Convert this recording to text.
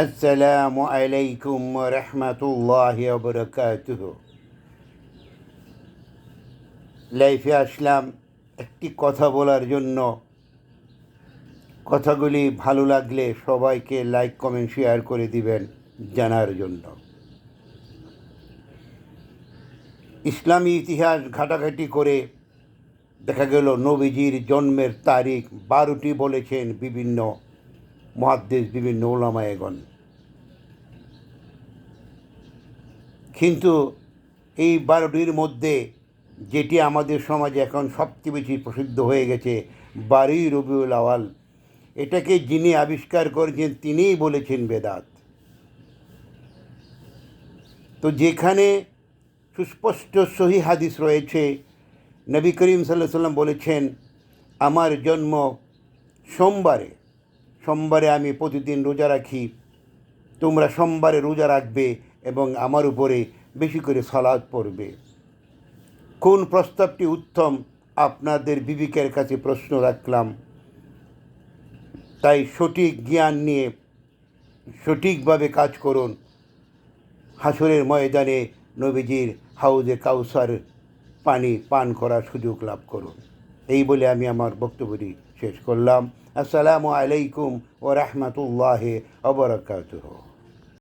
আসসালামু আলাইকুম রহমতুল্লাহ বরকাতুহ লাইফে আসলাম একটি কথা বলার জন্য। কথাগুলি ভালো লাগলে সবাইকে লাইক কমেন্ট শেয়ার করে দিবেন জানার জন্য। ইসলামী ইতিহাস ঘাটাঘাটি করে দেখা গেল নবীজির জন্মের তারিখ বারোটি বলেছেন বিভিন্ন মহাদ্দেশ বিভিন্ন ওলামায়গণ কিন্তু এই বারোটির মধ্যে যেটি আমাদের সমাজে এখন সবচেয়ে বেশি প্রসিদ্ধ হয়ে গেছে বারুই রবিউল আওয়াল, এটাকে যিনি আবিষ্কার করেছেন তিনিই বলেছেন বেদাত। তো যেখানে সুস্পষ্ট সহি হাদিস রয়েছে, নবী করিম সাল্লাহ সাল্লাম বলেছেন, আমার জন্ম সোমবারে। সোমবারে আমি প্রতিদিন রোজা রাখি। তোমরা সোমবারে রোজা রাখবে এবং আমার উপরে বেশি করে সালাদ পড়বে। কোন প্রস্তাবটি উত্তম? আপনাদের বিবেকের কাছে প্রশ্ন রাখলাম। তাই সঠিক জ্ঞান নিয়ে সঠিকভাবে কাজ করুন। হাসরের ময়দানে নবীজির হাউজে কাউসার পানি পান করার সুযোগ লাভ করুন। এই বলে আমি আমার বক্তব্যটি শেষ করলাম। আসসালামু আলাইকুম ও রহমতুল্লাহ অবরাকাতুহ